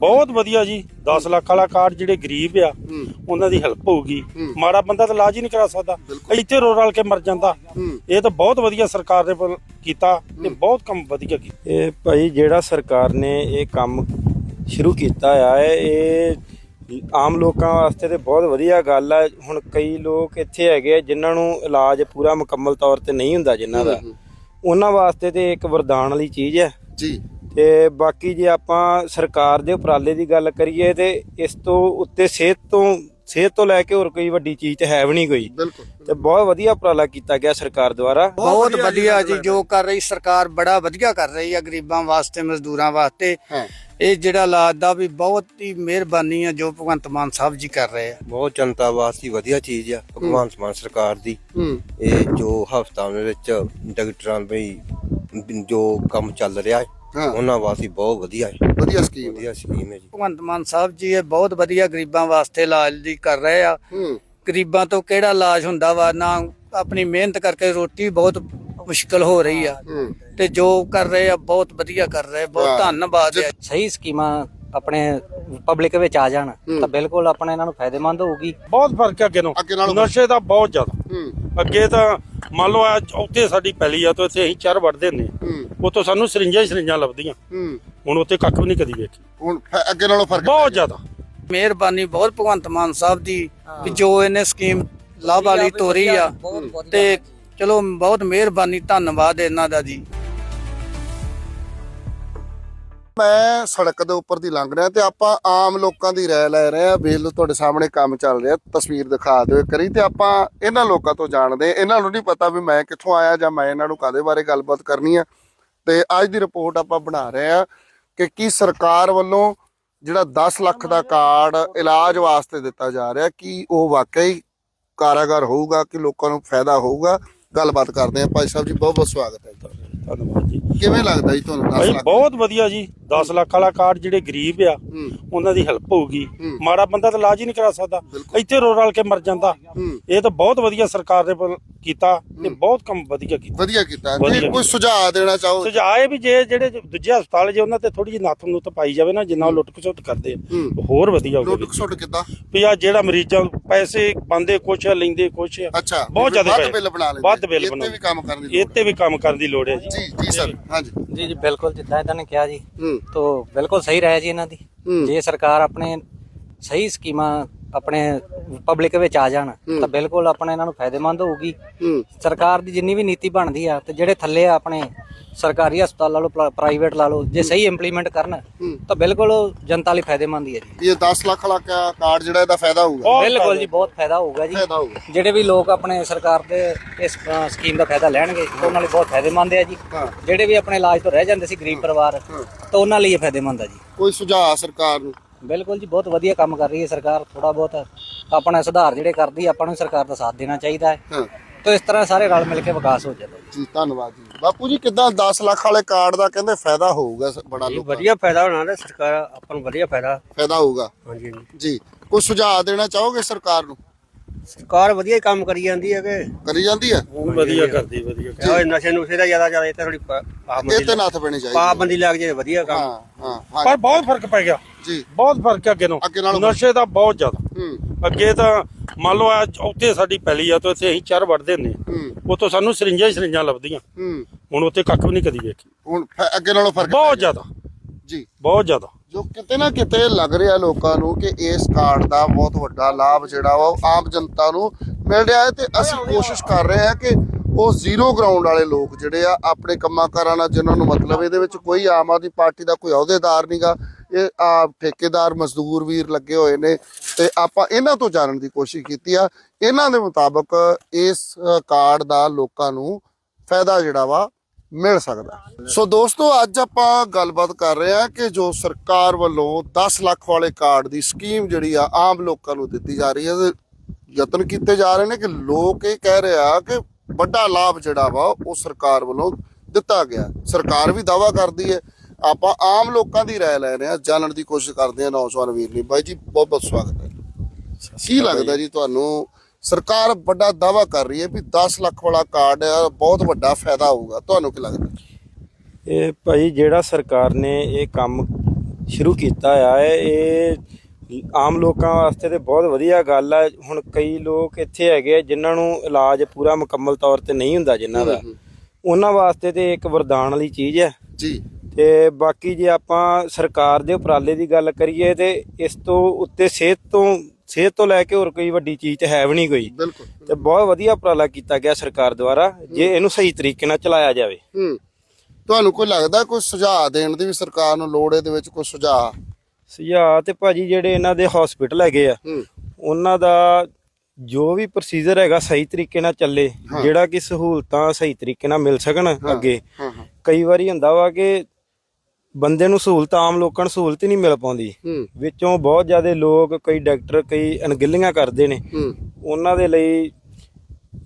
ਬਹੁਤ ਵਧੀਆ ਜੀ 10 ਲੱਖ ਵਾਲਾ ਕਾਰਡ ਜਿਹੜੇ ਗਰੀਬ ਆ ਉਹਨਾਂ ਦੀ ਹੈਲਪ ਹੋਊਗੀ। ਮਾੜਾ ਬੰਦਾ ਤਾਂ ਇਲਾਜ ਹੀ ਨਹੀਂ ਕਰਾ ਸਕਦਾ। ਇੱਥੇ ਰੋ ਰਲ ਕੇ ਮਰ ਜਾਂਦਾ। ਇਹ ਤਾਂ ਬਹੁਤ ਵਧੀਆ ਸਰਕਾਰ ਨੇ ਕੀਤਾ ਤੇ ਬਹੁਤ ਕੰਮ ਵਧੀਆ ਕੀਤਾ। ਇਹ ਭਾਈ ਜਿਹੜਾ ਸਰਕਾਰ ਨੇ ਇਹ ਕੰਮ ਸ਼ੁਰੂ ਕੀਤਾ ਆ ਇਹ ਆਮ ਲੋਕਾਂ ਵਾਸਤੇ ਤੇ ਬਹੁਤ ਵਧੀਆ ਗੱਲ ਆ। ਹੁਣ ਕਈ ਲੋਕ ਇੱਥੇ ਹੈਗੇ ਆ ਜਿਨ੍ਹਾਂ ਨੂੰ ਇਲਾਜ ਪੂਰਾ ਮੁਕੰਮਲ ਤੌਰ ਤੇ ਨਹੀਂ ਹੁੰਦਾ ਜਿਨ੍ਹਾਂ ਦਾ। ਉਹਨਾਂ ਵਾਸਤੇ ਤੇ ਇੱਕ ਵਰਦਾਨ ਵਾਲੀ ਚੀਜ਼ ਹੈ ਜੀ। ਤੇ ਬਾਕੀ ਜੇ ਆਪਾਂ ਸਰਕਾਰ ਦੇ ਉਪਰਾਲੇ ਦੀ ਗੱਲ ਕਰੀਏ ਤੇ ਇਸ ਤੋਂ ਉੱਤੇ ਸਿਹਤ ਤੋਂ ਸਿਹਤ ਤੋਂ ਲੈ ਕੇ ਹੋਰ ਕੋਈ ਵੱਡੀ ਚੀਜ਼ ਤੇ ਹੈ ਵੀ ਨਹੀਂ ਕੋਈ। ਬਿਲਕੁਲ ਤੇ ਬਹੁਤ ਵਧੀਆ ਉਪਰਾਲਾ ਕੀਤਾ ਗਿਆ ਸਰਕਾਰ ਦੁਆਰਾ। ਬਹੁਤ ਵਧੀਆ ਜੀ ਜੋ ਕਰ ਰਹੀ ਸਰਕਾਰ ਬੜਾ ਵਧੀਆ ਕਰ ਰਹੀ ਆ ਗਰੀਬਾਂ ਵਾਸਤੇ ਮਜ਼ਦੂਰਾਂ ਵਾਸਤੇ। ਹਾਂ। ਇਹ ਜਿਹੜਾ ਇਲਾਜ ਦਾ ਵੀ ਬਹੁਤ ਹੀ ਮਿਹਰਬਾਨੀ ਆ ਜੋ ਭਗਵੰਤ ਮਾਨ ਸਾਹਿਬ ਜੀ ਕਰ ਰਹੇ ਆ। ਬਹੁਤ ਜਨਤਾ ਵਾਸਤੇ ਵਧੀਆ ਚੀਜ਼ ਆ ਭਗਵਾਨ ਮਾਨ ਸਰਕਾਰ ਦੀ। ਹੂੰ। ਇਹ ਜੋ ਹਸਪਤਾਲ ਦੇ ਵਿੱਚ ਡਾਕਟਰਾਂ ਲਈ ਜੋ ਕੰਮ ਚੱਲ ਰਿਹਾ ਹੈ ਹਾਂ। ਉਹਨਾਂ ਵਾਸਤੇ ਬਹੁਤ ਵਧੀਆ ਹੈ। ਵਧੀਆ ਸਕੀਮ ਵਧੀਆ ਸਕੀਮ ਹੈ ਜੀ। ਭਗਵੰਤ ਮਾਨ ਸਾਹਿਬ ਜੀ ਇਹ ਬਹੁਤ ਵਧੀਆ ਗਰੀਬਾਂ ਵਾਸਤੇ ਇਲਾਜ ਦੀ ਕਰ ਰਹੇ ਆ। ਹੂੰ। ਗਰੀਬਾਂ ਤੋਂ ਕਿਹੜਾ ਇਲਾਜ ਹੁੰਦਾ ਵਾ? ਨਾ ਆਪਣੀ ਮਿਹਨਤ ਕਰਕੇ ਰੋਟੀ ਬਹੁਤ ਮੁਸ਼ਕਲ ਹੋ ਰਹੀ ਆ। ਹੂੰ। ਤੇ ਜੋ ਕਰ ਰਹੇ ਆ ਬਹੁਤ ਵਧੀਆ ਕਰ ਰਹੇ ਬਹੁਤ ਵਾਹ। ਧੰਨਵਾਦ ਆ ਸਹੀ ਸਕੀਮਾਂ ਆਪਣੇ ਪਬਲਿਕ ਵਿੱਚ ਆ ਜਾਣ ਹੂੰ। ਤਾਂ ਬਿਲਕੁਲ ਆਪਣੇ ਇਹਨਾਂ ਨੂੰ ਫਾਇਦੇਮੰਦ ਹੋਊਗੀ। ਬਹੁਤ ਫ਼ਰਕ ਹੈ ਅੱਗੇ ਨਾਲੋਂ। ਅੱਗੇ ਨਾਲੋਂ ਨਸ਼ੇ ਦਾ ਬਹੁਤ ਜ਼ਿਆਦਾ। ਹੂੰ। ਅੱਗੇ ਤਾਂ ਮੰਨ ਲਓ ਆ ਉੱਥੇ ਸਾਡੀ ਪੈਲੀ ਆ ਤਾਂ ਇੱਥੇ ਅਸੀਂ ਚਰ ਵੜਦੇ ਨੇ ਹੂੰ। ਉਤੋਂ ਸਾਨੂੰ ਸਰਿੰਜਾਂ ਹੀ ਸਰਿੰਜਾਂ ਲੱਭਦੀਆਂ। ਹੂੰ। ਹੁਣ ਉੱਥੇ ਕੱਖ ਵੀ ਨਹੀਂ ਕਦੀ ਵੇਖੀ। ਹੁਣ ਫ- ਅੱਗੇ ਨਾਲੋਂ ਫ਼ਰਕ ਬਹੁਤ ਜ਼ਿਆਦਾ। ਮਿਹਰਬਾਨੀ ਬਹੁਤ ਭਗਵੰਤ ਮਾਨ ਸਾਹਿਬ ਦੀ ਕਿ ਜੋ ਇਹਨੇ ਸਕੀਮ ਲਾਭ ਵਾਲੀ ਤੋਰੀ ਆ। ਤੇ ਚਲੋ ਬਹੁਤ ਮਿਹਰਬਾਨੀ ਧੰਨਵਾਦ ਇਹਨਾਂ ਦਾ ਜੀ। ਮੈਂ ਸੜਕ ਦੇ ਉੱਪਰ ਦੀ ਲੰਘ ਰਿਹਾ ਤੇ ਆਪਾਂ ਆਮ ਲੋਕਾਂ ਦੀ ਰਾਏ ਲੈ ਰਹੇ ਆ ਵੇਖ ਲਓ ਤੁਹਾਡੇ ਸਾਹਮਣੇ ਕੰਮ ਚੱਲ ਰਿਹਾ। ਤਸਵੀਰ ਦਿਖਾ ਦਿਓ ਕਰੀ ਤੇ ਆਪਾਂ ਇਹਨਾਂ ਲੋਕਾਂ ਤੋਂ ਜਾਣਦੇ ਹਾਂ। ਇਹਨਾਂ ਨੂੰ ਨਹੀਂ ਪਤਾ ਵੀ ਮੈਂ ਕਿੱਥੋਂ ਆਇਆ ਜਾਂ ਮੈਂ ਇਹਨਾਂ ਨੂੰ ਕਾਦੇ ਬਾਰੇ ਗੱਲਬਾਤ ਕਰਨੀ ਆ। ਤੇ ਅੱਜ ਦੀ ਰਿਪੋਰਟ ਆਪਾਂ ਬਣਾ ਰਹੇ ਆ ਕਿ ਕੀ ਸਰਕਾਰ ਵੱਲੋਂ ਜਿਹੜਾ 10 ਲੱਖ ਦਾ ਕਾਰਡ ਇਲਾਜ ਵਾਸਤੇ ਦਿੱਤਾ ਜਾ ਰਿਹਾ, ਕੀ ਉਹ ਵਾਕਈ ਕਾਰਾਗਰ ਹੋਊਗਾ, ਕਿ ਲੋਕਾਂ ਨੂੰ ਫਾਇਦਾ ਹੋਊਗਾ? ਗੱਲਬਾਤ ਕਰਦੇ ਆ ਭਾਈ ਸਾਹਿਬ ਜੀ ਬਹੁਤ ਬਹੁਤ ਸਵਾਗਤ ਹੈ ਤੁਹਾਡਾ। ਧੰਨਵਾਦ ਜੀ। ਕਿਵੇਂ ਲੱਗਦਾ ਜੀ ਤੁਹਾਨੂੰ 10 ਭਾਈ ਲੱਖ? ਬਹੁਤ ਵਧੀਆ ਜੀ। 10 ਲੱਖ ਵਾਲਾ ਕਾਰਡ ਜਿਹੜੇ ਗਰੀਬ ਆ ਹੂੰ। ਉਹਨਾਂ ਦੀ ਹੈਲਪ ਹੋਊਗੀ। ਹੂੰ। ਮਾੜਾ ਬੰਦਾ ਤਾਂ ਇਲਾਜ ਹੀ ਨਹੀਂ ਕਰਾ ਸਕਦਾ। ਬਿਲਕੁਲ। ਇੱਥੇ ਰੋ ਰਲ ਕੇ ਮਰ ਜਾਂਦਾ। ਹੂੰ। ਇਹ ਤਾਂ ਬਹੁਤ ਵਧੀਆ ਸਰਕਾਰ ਨੇ ਪਰ ਕੀਤਾ ਤੇ ਬਹੁਤ ਕੰਮ ਵਧੀਆ ਕੀਤਾ। ਵਧੀਆ ਕੀਤਾ। ਵਧੀਆ। ਜੇ ਕੋਈ ਸੁਝਾਅ ਦੇਣਾ ਚਾਹੋ। ਸੁਝਾਅ ਇਹ ਵੀ ਜੇ ਜਿਹੜੇ ਦੂਜੇ ਹਸਪਤਾਲ ਜੇ ਉਹਨਾਂ ਤੇ ਥੋੜੀ ਜਿਹੀ ਨੱਥ ਨੁੱਥ ਪਾਈ ਜਾਵੇ ਨਾ ਜਿੰਨਾ ਉਹ ਲੁੱਟ ਖਸੁੱਟ ਕਰਦੇ ਆ। ਹੂੰ। ਉਹ ਹੋਰ ਵਧੀਆ ਹੋਊਗਾ। ਲੁੱਟ ਖਸੁੱਟ ਕਿੱਦਾਂ? ਵੀ ਆ ਜਿਹੜਾ ਮਰੀਜ਼ਾਂ ਨੂੰ ਪੈਸੇ ਬੰਦੇ ਕੁਛ ਆ, ਲੈਂਦੇ ਕੁਛ ਆ। ਅੱਛਾ। ਬਹੁਤ ਜ਼ਿਆਦਾ ਵੱਧ ਪੈਸੇ। ਬਿੱਲ ਬਣਾ ਲੈਂਦੇ। ਵੱਧ ਬਿੱਲ ਇਹ ਬਣਾ ਤੇ ਵੀ ਕੰਮ ਕਰਨ ਦੀ ਇਹ ਲੋੜ ਤੇ ਵੀ ਕੰਮ ਕਰਨ ਦੀ ਲੋੜ ਹੈ ਜੀ। ਜੀ ਜੀ ਸਰ। ਹਾਂਜੀ। ਜੀ ਜੀ ਬਿਲਕੁਲ ਜਿੱਦਾਂ ਇਹਨਾਂ ਨੇ ਕਿਹਾ ਜੀ ਹੂੰ। ਤੋਂ ਬਿਲਕੁਲ ਸਹੀ ਰਾਇ ਜੀ ਇਹਨਾਂ ਦੀ। ਜੇ ਸਰਕਾਰ ਆਪਣੇ ਸਹੀ ਸਕੀਮਾਂ ਆਪਣੇ ਪਬਲਿਕ ਵਿੱਚ ਆ ਜਾਣ। ਤਾਂ ਬਿਲਕੁਲ ਆਪਣੇ ਇਹਨਾਂ ਨੂੰ ਫਾਇਦੇਮੰਦ ਹੋਊਗੀ। ਸਰਕਾਰ ਦੀ ਜਿੰਨੀ ਵੀ ਨੀਤੀ ਬਣਦੀ ਆ ਤੇ ਜਿਹੜੇ ਥੱਲੇ ਆ ਆਪਣੇ ਸਰਕਾਰੀ ਹਸਪਤਾਲ ਲਾ ਲਓ ਪ੍ਰਾਈਵੇਟ ਲਾ ਲਓ ਜੇ ਸਹੀ ਇੰਪਲੀਮੈਂਟ ਕਰਨ। ਤਾਂ ਬਿਲਕੁਲ ਜਨਤਾ ਲਈ ਫਾਇਦੇਮੰਦ ਹੀ ਹੈ ਜੀ। ਇਹ 10 ਲੱਖ ਵਾਲਾ ਕਾਰਡ ਜਿਹੜਾ ਇਹਦਾ ਫਾਇਦਾ ਹੋਊਗਾ? ਬਿਲਕੁਲ ਜੀ ਬਹੁਤ ਫਾਇਦਾ ਹੋਊਗਾ ਜੀ। ਜਿਹੜੇ ਵੀ ਲੋਕ ਆਪਣੇ ਸਰਕਾਰ ਦੇ ਇਸ ਸਕੀਮ ਦਾ ਫਾਇਦਾ ਲੈਣਗੇ ਉਹਨਾਂ ਲਈ ਬਹੁਤ ਫਾਇਦੇਮੰਦ ਹੈ ਜੀ। ਜਿਹੜੇ ਵੀ ਆਪਣੇ ਇਲਾਜ ਤੋਂ ਰਹਿ ਜਾਂਦੇ ਸੀ ਗਰੀਬ ਪਰਿਵਾਰ। ਤਾਂ ਉਹਨਾਂ ਲਈ ਇਹ ਫਾਇਦੇਮੰਦ ਹੈ ਜੀ। ਕੋਈ ਸੁਝਾਅ ਸਰਕਾਰ ਨੂੰ? ਬਿਲਕੁਲ ਜੀ ਬਹੁਤ ਵਧੀਆ ਕੰਮ ਕਰ ਰਹੀ ਹੈ ਸਰਕਾਰ ਥੋੜਾ ਬਹੁਤ ਆਪਣਾ ਸੁਧਾਰ ਜਿਹੜੇ ਕਰਦੀ ਆਪਾਂ ਨੂੰ ਸਰਕਾਰ ਦਾ ਸਾਥ ਦੇਣਾ ਚਾਹੀਦਾ ਹੈ। ਹਾਂ। ਤਾਂ ਇਸ ਤਰ੍ਹਾਂ ਸਾਰੇ ਰਲ ਮਿਲ ਕੇ ਵਿਕਾਸ ਹੋ ਜਾਂਦਾ ਜੀ। ਧੰਨਵਾਦ ਜੀ। ਬਾਪੂ ਜੀ ਕਿਦਾਂ 10 ਲੱਖ ਵਾਲੇ ਕਾਰਡ ਦਾ ਕਹਿੰਦੇ ਫਾਇਦਾ ਹੋਊਗਾ ਬੜਾ ਲੋਕਾਂ। ਵਧੀਆ ਫਾਇਦਾ ਹੋਣਾ ਤੇ ਸਰਕਾਰ ਆਪਾਂ ਨੂੰ ਵਧੀਆ ਫਾਇਦਾ। ਫਾਇਦਾ ਹੋਊਗਾ। ਹਾਂਜੀ ਹਾਂਜੀ। ਜੀ ਕੋਈ ਸੁਝਾਅ ਦੇਣਾ ਚਾਹੋਗੇ ਸਰਕਾਰ ਨੂੰ? ਸਰਕਾਰ ਵਧੀਆ ਕੰਮ ਕਰੀ ਜਾਂਦੀ ਹੈ ਕਿ ਕਰੀ ਜਾਂਦੀ ਹੈ? ਵਧੀਆ ਕਰਦੀ ਵਧੀਆ ਇਹ ਨਸ਼ੇ ਨੁਸ਼ੇ ਦਾ ਜ਼ਿਆਦਾ ਚੱਲੇ ਤੇ ਥੋੜੀ ਇਹ ਪਾਬੰਦੀ ਤੇ ਨੱਥ ਪੈਣੀ ਚਾਹੀਦੀ। ਪਾਬੰਦੀ ਲੱਗ ਜੇ ਵਧੀਆ ਕੰਮ। ਹਾਂ ਹਾਂ ਹਾਂ। ਪਰ ਬਹੁਤ ਫ਼ਰਕ ਪੈ ਗਿਆ। ਜੀ। ਬਹੁਤ ਫ਼ਰਕ ਹੈ ਅੱਗੇ ਅੱਗੇ ਨਾਲੋਂ ਨਸ਼ੇ ਦਾ ਬਹੁਤ ਜ਼ਿਆਦਾ। ਹੂੰ। ਅੱਗੇ ਤਾਂ ਮੰਨ ਲਓ ਆ ਉੱਥੇ ਸਾਡੀ ਪੈਲੀ ਆ ਤਾਂ ਇੱਥੇ ਅਸੀਂ ਚਰ ਵੜਦੇ ਨੇ ਹੂੰ। ਉਤੋਂ ਸਾਨੂੰ ਸਰਿੰਜਾਂ ਹੀ ਸਰਿੰਜਾਂ ਲੱਭਦੀਆਂ। ਹੂੰ। ਹੁਣ ਉੱਥੇ ਕੱਖ ਵੀ ਨਹੀਂ ਕਦੀ ਵੇਖੀ। ਹੁਣ ਫ- ਅੱਗੇ ਨਾਲੋਂ ਫ਼ਰਕ ਬਹੁਤ ਜ਼ਿਆਦਾ। ਜੀ। ਬਹੁਤ ਜ਼ਿਆਦਾ। ਜੋ ਕਿਤੇ ਨਾ ਕਿਤੇ ਲੱਗ ਰਿਹਾ ਲੋਕਾਂ ਨੂੰ ਕਿ ਇਸ ਕਾਰਡ ਦਾ ਬਹੁਤ ਵੱਡਾ ਲਾਭ ਜਿਹੜਾ ਵਾ ਉਹ ਆਮ ਜਨਤਾ ਨੂੰ ਮਿਲ ਰਿਹਾ ਹੈ ਤੇ ਅਸੀਂ ਕੋਸ਼ਿਸ਼ ਕਰ ਰਹੇ ਹਾਂ ਕਿ ਉਹ ਜ਼ੀਰੋ ਗਰਾਊਂਡ ਵਾਲੇ ਲੋਕ ਜਿਹੜੇ ਆ ਆਪਣੇ ਕੰਮਾਂ ਕਾਰਾਂ ਨਾਲ ਜਿਨ੍ਹਾਂ ਨੂੰ ਮਤਲਬ ਇਹਦੇ ਵਿੱਚ ਕੋਈ ਆਮ ਆਦਮੀ ਪਾਰਟੀ ਦਾ ਕੋਈ ਅਹੁਦੇਦਾਰ ਨਹੀਂਗਾ ਇਹ ਆ ਠੇਕੇਦਾਰ ਮਜ਼ਦੂਰ ਵੀਰ ਲੱਗੇ ਹੋਏ ਨੇ ਤੇ ਆਪਾਂ ਇਹਨਾਂ ਤੋਂ ਜਾਣਨ ਦੀ ਕੋਸ਼ਿਸ਼ ਕੀਤੀ ਆ। ਇਹਨਾਂ ਦੇ ਮੁਤਾਬਕ ਇਸ ਕਾਰਡ ਦਾ ਲੋਕਾਂ ਨੂੰ ਫਾਇਦਾ ਜਿਹੜਾ ਵਾ ਮਿਲ ਸਕਦਾ। ਸੋ ਦੋਸਤੋ ਅੱਜ ਆਪਾਂ ਗੱਲਬਾਤ ਕਰ ਰਹੇ ਹਾਂ ਕਿ ਜੋ ਸਰਕਾਰ ਵੱਲੋਂ 10 ਲੱਖ ਵਾਲੇ ਕਾਰਡ ਦੀ ਸਕੀਮ ਜਿਹੜੀ ਆ ਆਮ ਲੋਕਾਂ ਨੂੰ ਦਿੱਤੀ ਜਾ ਰਹੀ ਹੈ ਤੇ ਯਤਨ ਕੀਤੇ ਜਾ ਰਹੇ ਨੇ ਕਿ ਲੋਕ ਇਹ ਕਹਿ ਰਹੇ ਆ ਕਿ ਵੱਡਾ ਲਾਭ ਜਿਹੜਾ ਵਾ ਉਹ ਸਰਕਾਰ ਵੱਲੋਂ ਦਿੱਤਾ ਗਿਆ। ਸਰਕਾਰ ਵੀ ਦਾਵਾ ਕਰਦੀ ਹੈ। ਆਪਾਂ ਆਮ ਲੋਕਾਂ ਦੀ ਰਾਏ ਲੈ ਰਹੇ ਹਾਂ। ਜਾਣਨ ਦੀ ਕੋਸ਼ਿਸ਼ ਕਰਦੇ ਹਾਂ। ਨੌਜਵਾਨ ਵੀਰ ਨੇ ਬਾਈ ਜੀ ਬਹੁਤ ਬਹੁਤ ਸਵਾਗਤ ਹੈ। ਕੀ ਲੱਗਦਾ ਜੀ ਤੁਹਾਨੂੰ ਸਰਕਾਰ ਵੱਡਾ ਦਾਵਾ ਕਰ ਰਹੀ ਹੈ ਵੀ 10 ਲੱਖ ਵਾਲਾ ਕਾਰਡ ਹੈ ਬਹੁਤ ਵੱਡਾ ਫਾਇਦਾ ਹੋਊਗਾ। ਤੁਹਾਨੂੰ ਕੀ ਲੱਗਦਾ? ਇਹ ਭਾਈ ਜਿਹੜਾ ਸਰਕਾਰ ਨੇ ਇਹ ਕੰਮ ਸ਼ੁਰੂ ਕੀਤਾ ਆ ਹੈ ਇਹ ਆਮ ਲੋਕਾਂ ਵਾਸਤੇ ਤੇ ਬਹੁਤ ਵਧੀਆ ਗੱਲ ਆ। ਹੁਣ ਕਈ ਲੋਕ ਇੱਥੇ ਹੈਗੇ ਆ ਜਿਨ੍ਹਾਂ ਨੂੰ ਇਲਾਜ ਪੂਰਾ ਮੁਕੰਮਲ ਤੌਰ ਤੇ ਨਹੀਂ ਹੁੰਦਾ ਜਿਨ੍ਹਾਂ ਦਾ। ਉਹਨਾਂ ਵਾਸਤੇ ਤੇ ਇੱਕ ਵਰਦਾਨ ਵਾਲੀ ਚੀਜ਼ ਹੈ ਜੀ। ਤੇ ਬਾਕੀ ਜੇ ਆਪਾਂ ਸਰਕਾਰ ਦੇ ਉਪਰਾਲੇ ਦੀ ਗੱਲ ਕਰੀਏ ਤੇ ਇਸ ਤੋਂ ਉੱਤੇ ਸਿਹਤ ਤੋਂ ਸਿਹਤ ਤੋਂ ਲੈ ਕੇ ਹੋਰ ਕੋਈ ਵੱਡੀ ਚੀਜ਼ ਤੇ ਹੈ ਵੀ ਨਹੀਂ ਕੋਈ। ਬਿਲਕੁਲ ਤੇ ਬਹੁਤ ਵਧੀਆ ਉਪਰਾਲਾ ਕੀਤਾ ਗਿਆ ਸਰਕਾਰ ਦੁਆਰਾ ਜੇ ਇਹਨੂੰ ਸਹੀ ਤਰੀਕੇ ਨਾਲ ਚਲਾਇਆ ਜਾਵੇ। ਹੂੰ। ਤੁਹਾਨੂੰ ਕੋਈ ਲੱਗਦਾ ਕੋਈ ਸੁਝਾਅ ਦੇਣ ਦੀ ਵੀ ਸਰਕਾਰ ਨੂੰ ਲੋੜ ਇਹਦੇ ਵਿੱਚ ਕੋਈ ਸੁਝਾਅ? ਸੁਝਾਅ ਤੇ ਭਾਜੀ ਜਿਹੜੇ ਇਹਨਾਂ ਦੇ ਹਸਪੀਟਲ ਹੈਗੇ ਆ ਉਹਨਾਂ ਦਾ ਜੋ ਵੀ ਪ੍ਰੋਸੀਜਰ ਹੈਗਾ ਸਹੀ ਤਰੀਕੇ ਨਾਲ ਚੱਲੇ ਜਿਹੜਾ ਕਿ ਸਹੂਲਤਾਂ ਸਹੀ ਤਰੀਕੇ ਨਾਲ ਮਿਲ ਸਕਣ ਅੱਗੇ। ਕਈ ਵਾਰੀ ਹੁੰਦਾ ਵਾ ਕਿ ਬੰਦੇ ਨੂੰ ਸਹੂਲਤ ਆਮ ਲੋਕਾਂ ਨੂੰ ਸਹੂਲਤ ਹੀ ਨਹੀਂ ਮਿਲ ਪਾਉਂਦੀ। ਹੂੰ। ਵਿੱਚੋਂ ਬਹੁਤ ਜ਼ਿਆਦਾ ਲੋਕ ਕਈ ਡਾਕਟਰ ਕਈ ਅਣਗਿਲੀਆਂ ਕਰਦੇ ਨੇ। ਹੂੰ। ਉਹਨਾਂ ਦੇ ਲਈ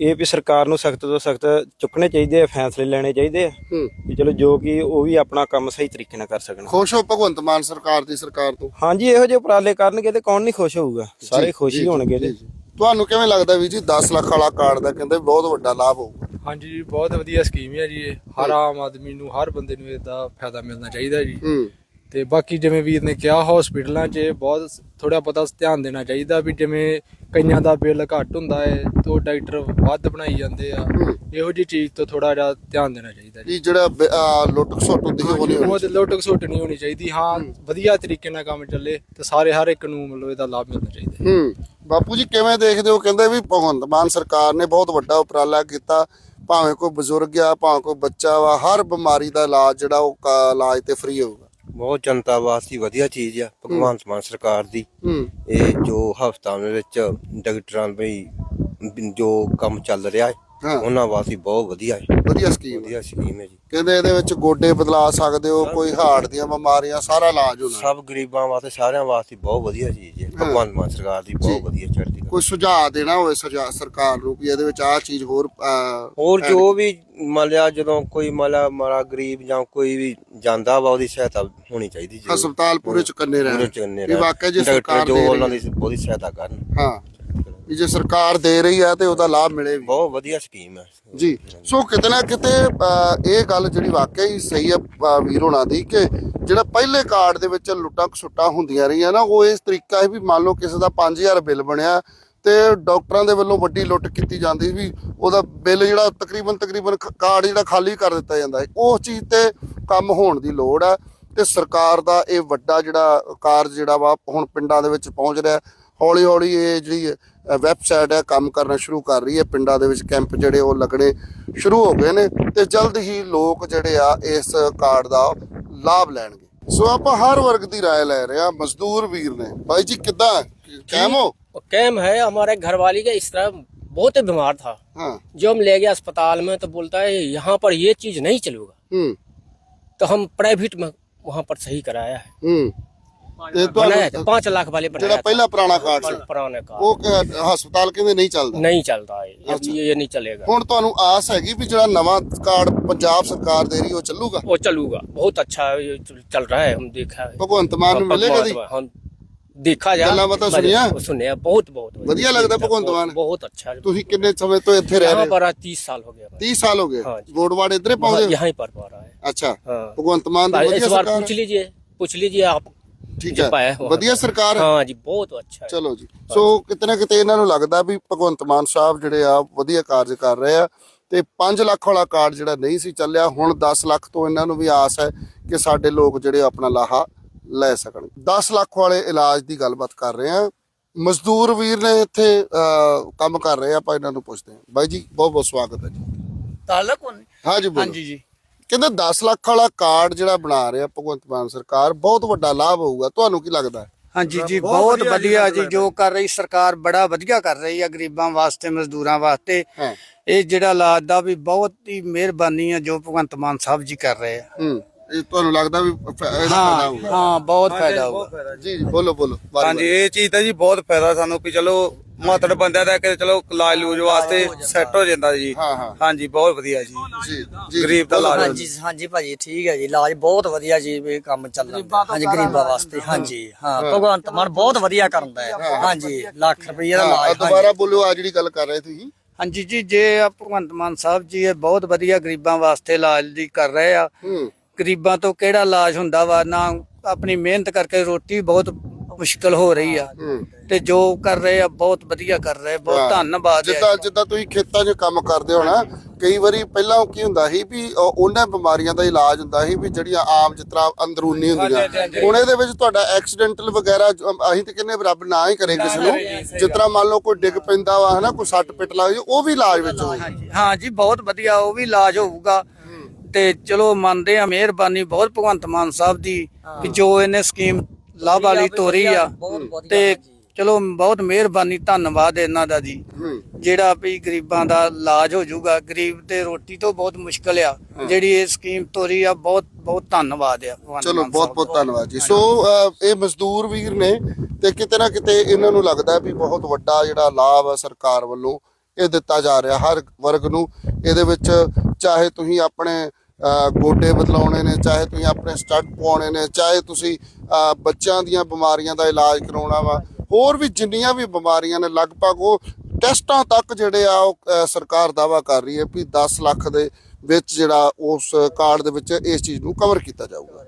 ਇਹ ਵੀ ਸਰਕਾਰ ਨੂੰ ਸਖਤ ਤੋਂ ਸਖਤ ਚੁੱਕਣੇ ਚਾਹੀਦੇ ਆ ਫੈਸਲੇ ਲੈਣੇ ਚਾਹੀਦੇ ਆ। ਹੂੰ। ਵੀ ਚਲੋ ਜੋ ਕਿ ਉਹ ਵੀ ਆਪਣਾ ਕੰਮ ਸਹੀ ਤਰੀਕੇ ਨਾਲ ਕਰ ਸਕਣ। ਖੁਸ਼ ਹੋ ਭਗਵੰਤ ਮਾਨ ਸਰਕਾਰ ਦੀ ਸਰਕਾਰ ਤੋਂ? ਹਾਂਜੀ ਇਹੋ ਜਿਹੇ ਉਪਰਾਲੇ ਕਰਨਗੇ ਤੇ ਕੌਣ ਨਹੀਂ ਖੁਸ਼ ਹੋਊਗਾ? ਸਾਰੇ ਖੁਸ਼ ਹੀ ਹੋਣਗੇ ਤੇ ਤੁਹਾਨੂੰ ਕਿਵੇਂ ਲੱਗਦਾ ਵੀ ਜੀ 10 ਲੱਖ ਵਾਲਾ ਕਾਰਡ ਦਾ ਕਹਿੰਦੇ ਬਹੁਤ ਵੱਡਾ ਲਾਭ ਹੋਊਗਾ? ਹਾਂਜੀ ਜੀ ਬਹੁਤ ਵਧੀਆ ਸਕੀਮ ਹੈ ਜੀ ਇਹ। ਹਰ ਆਮ ਆਦਮੀ ਨੂੰ ਹਰ ਬੰਦੇ ਨੂੰ ਇਹਦਾ ਫਾਇਦਾ ਮਿਲਣਾ ਚਾਹੀਦਾ ਜੀ। ਹੂੰ। ਤੇ ਬਾਕੀ ਜਿਵੇਂ ਵੀਰ ਨੇ ਕਿਹਾ ਹਸਪੀਟਲਾਂ 'ਚ ਬਹੁਤ ਥੋੜਾ ਪਤਾ ਧਿਆਨ ਦੇਣਾ ਚਾਹੀਦਾ ਵੀ ਜਿਵੇਂ ਕਈਆਂ ਦਾ ਬਿੱਲ ਘੱਟ ਹੁੰਦਾ ਹੈ ਤੇ ਡਾਕਟਰ ਵੱਧ ਬਣਾਈ ਜਾਂਦੇ ਆ। ਇਹੋ ਜੀ ਚੀਜ਼ ਤੋਂ ਥੋੜਾ ਜਿਹਾ ਧਿਆਨ ਦੇਣਾ ਚਾਹੀਦਾ ਜੀ। ਜਿਹੜਾ ਬ- ਆਹ ਲੁੱਟ ਖਸੁੱਟ ਹੁੰਦੀ ਹੈ ਉਹ ਨਹੀਂ ਹੋਣੀ ਲੋਟਕ ਸੋਟ ਨਹੀਂ ਹੋਣੀ ਚਾਹੀਦੀ। ਹਾਂ ਵਧੀਆ ਤਰੀਕੇ ਨਾਲ ਕੰਮ ਚੱਲੇ ਤੇ ਸਾਰੇ ਹਰ ਇੱਕ ਨੂੰ ਮਤਲਬ ਇਹਦਾ ਲਾਭ ਮਿਲਣਾ ਚਾਹੀਦਾ। ਹੂੰ। ਬਾਪੂ ਜੀ ਕਿਵੇਂ ਦੇਖਦੇ ਹੋ? ਕਹਿੰਦੇ ਵੀ ਭਗਵੰਤ ਮਾਨ ਸਰਕਾਰ ਨੇ ਬਹੁਤ ਵੱਡਾ ਉਪਰਾਲਾ ਕੀਤਾ। ਭਾਵੇਂ ਕੋਈ ਬਜ਼ੁਰਗ ਆ ਭਾਵੇਂ ਕੋਈ ਬੱਚਾ ਵਾ ਹਰ ਬਿਮਾਰੀ ਦਾ ਇਲਾਜ ਜਿਹੜਾ ਉਹ ਇਲਾਜ ਤੇ ਫ੍ਰੀ ਹੋਊਗਾ। ਬਹੁਤ ਜਨਤਾ ਵਾਸਤੇ ਵਧੀਆ ਚੀਜ਼ ਆ ਭਗਵਾਨ ਮਾਨ ਸਰਕਾਰ ਦੀ। ਇਹ ਜੋ ਹਸਪਤਾਲ ਵਿੱਚ ਡਾਕਟਰਾਂ ਬਈ ਜੋ ਕੰਮ ਚੱਲ ਰਿਹਾ ਹੈ ਹਾਂ। ਉਹਨਾਂ ਵਾਸਤੇ ਬਹੁਤ ਵਧੀਆ ਹੈ ਵਧੀਆ ਸਕੀਮ ਵਧੀਆ ਸਕੀਮ ਹੈ ਜੀ। ਕਹਿੰਦੇ ਇਹਦੇ ਵਿੱਚ ਗੋਡੇ ਬਦਲਾ ਸਕਦੇ ਹੋ ਕੋਈ ਹਾਰਟ ਦੀਆਂ ਬਿਮਾਰੀਆਂ ਸਾਰਾ ਇਲਾਜ ਹੋਣਾ ਸਭ ਗਰੀਬਾਂ ਵਾਸਤੇ ਸਾਰਿਆਂ ਵਾਸਤੇ ਬਹੁਤ ਵਧੀਆ ਚੀਜ਼ ਹੈ। ਭਗਵਾਨ ਮਾਨ ਸਰਕਾਰ ਦੀ ਬਹੁਤ ਵਧੀਆ ਚੜ੍ਹਦੀ ਕਲਾ। ਕੋਈ ਸੁਝਾਅ ਦੇਣਾ ਹੋਵੇ ਸਰਕਾਰ ਨੂੰ ਵੀ ਇਹਦੇ ਵਿੱਚ ਆਹ ਚੀਜ਼ ਹੋਰ ਅਹ, ਹੋਰ ਜੋ ਵੀ ਮੰਨ ਲਿਆ ਜਦੋਂ ਕੋਈ ਮੰਨ ਲਿਆ ਮਾਰਾ ਗਰੀਬ ਜਾਂ ਕੋਈ ਵੀ ਜਾਂਦਾ ਵਾ ਉਹਦੀ ਸਹਾਇਤਾ ਹੋਣੀ ਚਾਹੀਦੀ ਜੀ ਹਸਪਤਾਲ ਪੂਰੇ ਚੁਕੰਨੇ ਰਹਿਣ। ਪੂਰੇ ਚੰਨੇ ਵੀ ਵਾਕਿਆ ਜੇ ਡਾਕਟਰ ਸਰਕਾਰ ਜੋ ਦੇ ਉਹਨਾਂ ਰਹੀ ਦੀ ਬਹੁਤੀ ਸਹਾਇਤਾ ਕਰਨ। ਹਾਂ। ਵੀ ਜੇ ਸਰਕਾਰ ਦੇ ਰਹੀ ਹੈ ਤੇ ਉਹਦਾ ਲਾਭ ਮਿਲੇ ਵੀ ਬਹੁਤ ਵਧੀਆ ਸਕੀਮ ਹੈ ਜੀ। ਸੋ ਕਿਤੇ ਨਾ ਕਿਤੇ ਇਹ ਗੱਲ ਜਿਹੜੀ ਵਾਕਿਆ ਹੀ ਸਹੀ ਹੈ ਅਹ, ਵੀਰ ਹੋਣਾ ਦੀ ਕਿ ਜਿਹੜਾ ਪਹਿਲੇ ਕਾਰਡ ਦੇ ਵਿੱਚ ਲੁੱਟਾਂ ਖਸੁੱਟਾਂ ਹੁੰਦੀਆਂ ਰਹੀਆਂ ਨਾ ਉਹ ਇਸ ਤਰੀਕਾ ਹੈ ਵੀ ਮੰਨ ਲਓ ਕਿਸੇ ਦਾ 5000 ਬਿੱਲ ਬਣਿਆ ਤੇ ਡਾਕਟਰਾਂ ਦੇ ਵੱਲੋਂ ਵੱਡੀ ਲੁੱਟ ਕੀਤੀ ਜਾਂਦੀ ਵੀ ਉਹਦਾ ਬਿੱਲ ਜਿਹੜਾ ਤਕਰੀਬਨ ਤਕਰੀਬਨ ਖ- ਕਾਰਡ ਜਿਹੜਾ ਖਾਲੀ ਕਰ ਦਿੱਤਾ ਜਾਂਦਾ ਹੈ ਉਸ ਚੀਜ਼ ਤੇ ਕੰਮ ਹੋਣ ਦੀ ਲੋੜ ਹੈ ਤੇ ਸਰਕਾਰ ਦਾ ਇਹ ਵੱਡਾ ਜਿਹੜਾ ਕਾਰਜ ਜਿਹੜਾ ਵਾ ਹੁਣ ਪਿੰਡਾਂ ਦੇ ਵਿੱਚ ਪਹੁੰਚ ਰਿਹਾ। ਹੌਲੀ ਹੌਲੀ ਇਹ ਜਿਹੜੀ ਵੈਬਸਾਈਟ ਹੈ ਕੰਮ ਕਰਨਾ ਸ਼ੁਰੂ ਕਰ ਰਹੀ ਹੈ ਪਿੰਡਾਂ ਦੇ ਵਿੱਚ ਕੈਂਪ ਜਿਹੜੇ ਉਹ ਲੱਗਣੇ ਸ਼ੁਰੂ ਹੋ ਗਏ ਨੇ ਤੇ ਜਲਦ ਹੀ ਲੋਕ ਜਿਹੜੇ ਆ ਇਸ ਕਾਰਡ ਦਾ ਲਾਭ ਲੈਣਗੇ ਸੋ ਆਪਾਂ ਹਰ ਵਰਗ ਦੀ رائے ਲੈ ਰਹੇ ਆ ਮਜ਼ਦੂਰ ਵੀਰ ਨੇ ਬਾਈ ਜੀ ਕਿੱਦਾਂ ਕਾਇਮ ਹੋ और कैम है हमारे घरवाली का इस तरह बहुत ही बीमार था ਹਾਂ जो हम ले गए अस्पताल में तो बोलता है यहाँ पर ये चीज नहीं चलेगा ਹੂੰ तो हम प्राइवेट में वहाँ पर सही कराया है ਹੂੰ ਤੇ बनाया था ਤੁਹਾਨੂੰ पाँच लाख वाले ਜਿਹੜਾ बनाया था ਪਹਿਲਾ ਪੁਰਾਣਾ ਕਾਰਡ ਸੀ पुराने का ਉਹ ਕ- ਹਸਪਤਾਲ ਕਹਿੰਦੇ ਨਹੀਂ ਚੱਲਦਾ नहीं चलता है ये, ये नहीं चलेगा ਹੁਣ ਤੁਹਾਨੂੰ ਆਸ ਹੈਗੀ ਵੀ ਜਿਹੜਾ ਨਵਾਂ ਕਾਰਡ ਪੰਜਾਬ ਸਰਕਾਰ ਦੇ ਰਹੀ ਉਹ ਚੱਲੂਗਾ वो चलूगा बहुत अच्छा ये चल रहा है हम देखा है ਭਗਵੰਤ ਮਾਨ ਨੂੰ ਮਿਲੇਗਾ ਦੀ हम देखा जाए गल्ला बता सुनिया? सुनिया बहुत बहुत बढ़िया लगता है भगवंत मान। बहुत- बहुत अच्छा ਤੁਸੀਂ ਕਿੰਨੇ ਸਮੇਂ ਤੋਂ ਇੱਥੇ ਰਹਿ यहाँ ਰਹੇ ਹੋ पर आज तीस साल हो गया 30 ਸਾਲ ਹੋ ਗਏ हाँ जी। ਵੋਟਵਾੜ ਇੱਧਰੇ ਪਾਉਂਦੇ ਹੋ यहाँ पर पा रहा है ਅੱਛਾ हाँ ਭਗਵੰਤ ਮਾਨ ਦੀ इस ਵਧੀਆ बार ਸਰਕਾਰ पूछ ਹੈ? लीजिए पूछ लीजिए आप ਠੀਕ जो पाया ਹੈ है वहाँ ਵਧੀਆ ਸਰਕਾਰ ਹੈ हाँ जी बहुत अच्छा है ਚਲੋ ਜੀ ਸੋ ਕਿਤੇ ਨਾ ਕਿਤੇ ਇਹਨਾਂ ਨੂੰ ਲੱਗਦਾ ਵੀ ਭਗਵੰਤ ਮਾਨ ਸਾਹਿਬ ਜਿਹੜੇ ਆ ਵਧੀਆ ਕਾਰਜ ਕਰ ਰਹੇ ਆ ਤੇ 5 ਲੱਖ ਵਾਲਾ ਕਾਰਡ ਜਿਹੜਾ ਨਹੀਂ ਸੀ ਚੱਲਿਆ ਹੁਣ 10 ਲੱਖ ਤੋਂ ਇਹਨਾਂ ਨੂੰ ਵੀ ਆਸ ਹੈ ਕਿ ਸਾਡੇ ਲੋਕ ਜਿਹੜੇ ਆਪਣਾ ਲਾਹਾ ਲੈ ਸਕਣ 10 ਲੱਖ ਵਾਲੇ ਇਲਾਜ ਦੀ ਗੱਲਬਾਤ ਕਰ ਰਹੇ ਆ ਮਜ਼ਦੂਰ ਵੀਰ ਨੇ ਇੱਥੇ ਅਹ, ਕੰਮ ਕਰ ਰਹੇ ਆ ਆਪਾਂ ਇਹਨਾਂ ਨੂੰ ਪੁੱਛਦੇ ਹਾਂ ਬਾਈ ਜੀ ਬਹੁਤ ਬਹੁਤ ਸਵਾਗਤ ਹੈ ਜੀ ਤਾਲਕ ਹਾਂਜੀ ਬੋਲੋ ਹਾਂਜੀ ਜੀ ਕਹਿੰਦੇ 10 ਲੱਖ ਵਾਲਾ ਕਾਰਡ ਜਿਹੜਾ ਬਣਾ ਰਿਹਾ ਭਗਵੰਤ ਮਾਨ ਸਰਕਾਰ ਬਹੁਤ ਵੱਡਾ ਲਾਭ ਹੋਊਗਾ। ਤੁਹਾਨੂੰ ਕੀ ਲੱਗਦਾ ਹੈ? ਹਾਂਜੀ ਜੀ ਬਹੁਤ ਵਧੀਆ ਜੀ ਜੋ ਕਰ ਰਹੀ ਸਰਕਾਰ ਬੜਾ ਵਧੀਆ ਕਰ ਰਹੀ ਆ ਗਰੀਬਾਂ ਵਾਸਤੇ ਮਜ਼ਦੂਰਾਂ ਵਾਸਤੇ। ਹਾਂ। ਇਹ ਜਿਹੜਾ ਇਲਾਜ ਦਾ ਵੀ ਬਹੁਤ ਹੀ ਮਿਹਰਬਾਨੀ ਆ ਜੋ ਭਗਵੰਤ ਮਾਨ ਸਾਹਿਬ ਜੀ ਕਰ ਰਹੇ ਆ। ਹੂੰ ਇਹ ਤੁਹਾਨੂੰ ਲੱਗਦਾ ਵੀ ਫ- ਇਹਦਾ ਫਾਇਦਾ ਹਾਂ ਹੋਊਗਾ। ਹਾਂ ਬਹੁਤ ਫਾਇਦਾ ਹੋਊਗਾ। ਜੀ। ਜੀ ਬੋਲੋ ਬੋਲੋ ਵਾਰੀ ਹਾਂਜੀ ਇਹ ਚੀਜ਼ ਦਾ ਜੀ ਬਹੁਤ ਫਾਇਦਾ ਸਾਨੂੰ ਵੀ ਚਲੋ ਮਾਤੜ ਬੰਦਿਆਂ ਦਾ ਕਿ ਚਲੋ ਇਲਾਜ ਲੂਜ ਵਾਸਤੇ ਸੈੱਟ ਹੋ ਜਾਂਦਾ ਜੀ। ਹਾਂ, ਹਾਂ। ਹਾਂਜੀ ਬਹੁਤ ਵਧੀਆ ਜੀ। ਜੀ ਜੀ ਗਰੀਬ ਦਾ ਇਲਾਜ। ਹਾਂਜੀ ਹਾਂਜੀ ਭਾਜੀ ਠੀਕ ਹੈ ਜੀ। ਇਲਾਜ ਬਹੁਤ ਵਧੀਆ ਜੀ ਇਹ ਕੰਮ ਚੱਲਦਾ ਹਾਂਜੀ ਗਰੀਬਾਂ ਵਾਸਤੇ ਹਾਂਜੀ ਹਾਂ ਭਗਵੰਤ ਮਾਨ ਬਹੁਤ ਵਧੀਆ ਕਰਦਾ ਹੈ। ਹਾਂਜੀ ਲੱਖ ਰੁਪਏ ਦਾ ਹਾਂ, ਇਲਾਜ ਦੁਬਾਰਾ ਬੋਲਿਓ ਆ ਜਿਹੜੀ ਗੱਲ ਕਰ ਰਹੇ ਤੁਸੀਂ। ਹਾਂਜੀ ਜੀ ਜੇ ਆ ਭਗਵੰਤ ਮਾਨ ਸਾਹਿਬ ਜੀ ਇਹ ਬਹੁਤ ਵਧੀਆ ਗਰੀਬਾਂ ਵਾਸਤੇ ਇਲਾਜ ਦੀ ਕਰ ਰਹੇ ਆ। ਹੂੰ। ਗਰੀਬਾਂ ਤੋਂ ਕਿਹੜਾ ਇਲਾਜ ਹੁੰਦਾ ਵਾ? ਨਾ ਆਪਣੀ ਮਿਹਨਤ ਕਰਕੇ ਰੋਟੀ ਬਹੁਤ ਮੁਸ਼ਕਲ ਹੋ ਰਹੀ ਆ। ਤੇ ਜੋ ਕਰ ਰਹੇ ਆ ਬਹੁਤ ਵਧੀਆ ਕਰ ਰਹੇ ਬਹੁਤ ਧੰਨਵਾਦ ਹੈ ਜਿੱਦਾਂ ਜਿੱਦਾਂ ਤੁਸੀਂ ਖੇਤਾਂ 'ਚ ਕੰਮ ਕਰਦੇ ਹੋ ਨਾ ਕਈ ਵਾਰੀ ਪਹਿਲਾਂ ਕੀ ਹੁੰਦਾ ਸੀ ਵੀ ਉਹ- ਉਹਨਾਂ ਬਿਮਾਰੀਆਂ ਦਾ ਇਲਾਜ ਹੁੰਦਾ ਸੀ ਵੀ ਜਿਹੜੀਆਂ ਆਮ ਜਿਸ ਤਰ੍ਹਾਂ ਅੰਦਰੂਨੀ ਹੁੰਦੀਆਂ। ਹੁਣ ਇਹਦੇ ਵਿੱਚ ਤੁਹਾਡਾ ਐਕਸੀਡੈਂਟਲ ਵਗੈਰਾ ਜੋ- ਅਸੀਂ ਤੇ ਕਹਿੰਦੇ ਰੱਬ ਨਾ ਹੀ ਕਰੇ ਕਿਸੇ ਨੂੰ। ਜਿਸ ਤਰ੍ਹਾਂ ਮੰਨ ਲਓ ਕੋਈ ਡਿੱਗ ਪੈਂਦਾ ਵਾ ਹਨਾ ਕੋਈ ਸੱਟ ਪਿੱਟ ਲੱਗ ਜਾਏ ਉਹ ਵੀ ਇਲਾਜ ਵਿੱਚ ਹਾਂਜੀ ਹਾਂ ਜੀ ਬਹੁਤ ਵਧੀਆ ਉਹ ਵੀ ਇਲਾਜ ਹੋਊਗਾ। ਤੇ ਚਲੋ ਮੰਨਦੇ ਆ ਮਿਹਰਬਾਨੀ ਬਹੁਤ ਭਗਵੰਤ ਮਾਨ ਸਾਹਿਬ ਦੀ ਕਿ ਜੋ ਇਹਨੇ ਸਕੀਮ ਲਾਭ ਵਾਲੀ ਤੋਰੀ ਆ ਤੇ ਚਲੋ ਬਹੁਤ ਮਿਹਰਬਾਨੀ ਧੰਨਵਾਦ ਇਹਨਾਂ ਦਾ ਜੀ। ਜਿਹੜਾ ਵੀ ਗਰੀਬਾਂ ਦਾ ਇਲਾਜ ਹੋ ਜਾਊਗਾ ਗਰੀਬ ਤੇ ਰੋਟੀ ਤੋਂ ਬਹੁਤ ਮੁਸ਼ਕਲ ਆ। ਜਿਹੜੀ ਇਹ ਸਕੀਮ ਤੋਰੀ ਆ ਬਹੁਤ ਬਹੁਤ ਧੰਨਵਾਦ ਆ। ਚਲੋ ਬਹੁਤ ਬਹੁਤ। ਧੰਨਵਾਦ ਜੀ। ਸੋ ਇਹ ਮਜ਼ਦੂਰ ਵੀਰ ਨੇ ਤੇ ਕਿਤੇ ਨਾ ਕਿਤੇ ਇਹਨਾਂ ਨੂੰ ਲੱਗਦਾ ਵੀ ਬਹੁਤ ਵੱਡਾ ਜਿਹੜਾ ਲਾਭ ਹੈ ਸਰਕਾਰ ਵੱਲੋਂ ਇਹ ਦਿੱਤਾ ਜਾ ਰਿਹਾ ਹਰ ਵਰਗ ਨੂੰ। ਇਹਦੇ ਵਿੱਚ ਚਾਹੇ ਤੁਸੀਂ ਆਪਣੇ ਗੋਡੇ ਬਦਲਾਉਣੇ ਨੇ ਚਾਹੇ ਤੁਸੀਂ ਆਪਣੇ ਸਟੱਡ ਪਵਾਉਣੇ ਨੇ ਚਾਹੇ ਤੁਸੀਂ ਬੱਚਿਆਂ ਦੀਆਂ ਬਿਮਾਰੀਆਂ ਦਾ ਇਲਾਜ ਕਰਾਉਣਾ ਵਾ ਹੋਰ ਵੀ ਜਿੰਨੀਆਂ ਵੀ ਬਿਮਾਰੀਆਂ ਨੇ, ਲਗਭਗ ਉਹ ਟੈਸਟਾਂ ਤੱਕ ਜਿਹੜੇ ਆ ਉਹ ਸਰਕਾਰ ਦਾਵਾ ਕਰ ਰਹੀ ਹੈ ਵੀ 10 ਲੱਖ ਦੇ ਵਿੱਚ ਜਿਹੜਾ ਉਸ ਕਾਰਡ ਦੇ ਵਿੱਚ ਇਸ ਚੀਜ਼ ਨੂੰ ਕਵਰ ਕੀਤਾ ਜਾਊਗਾ।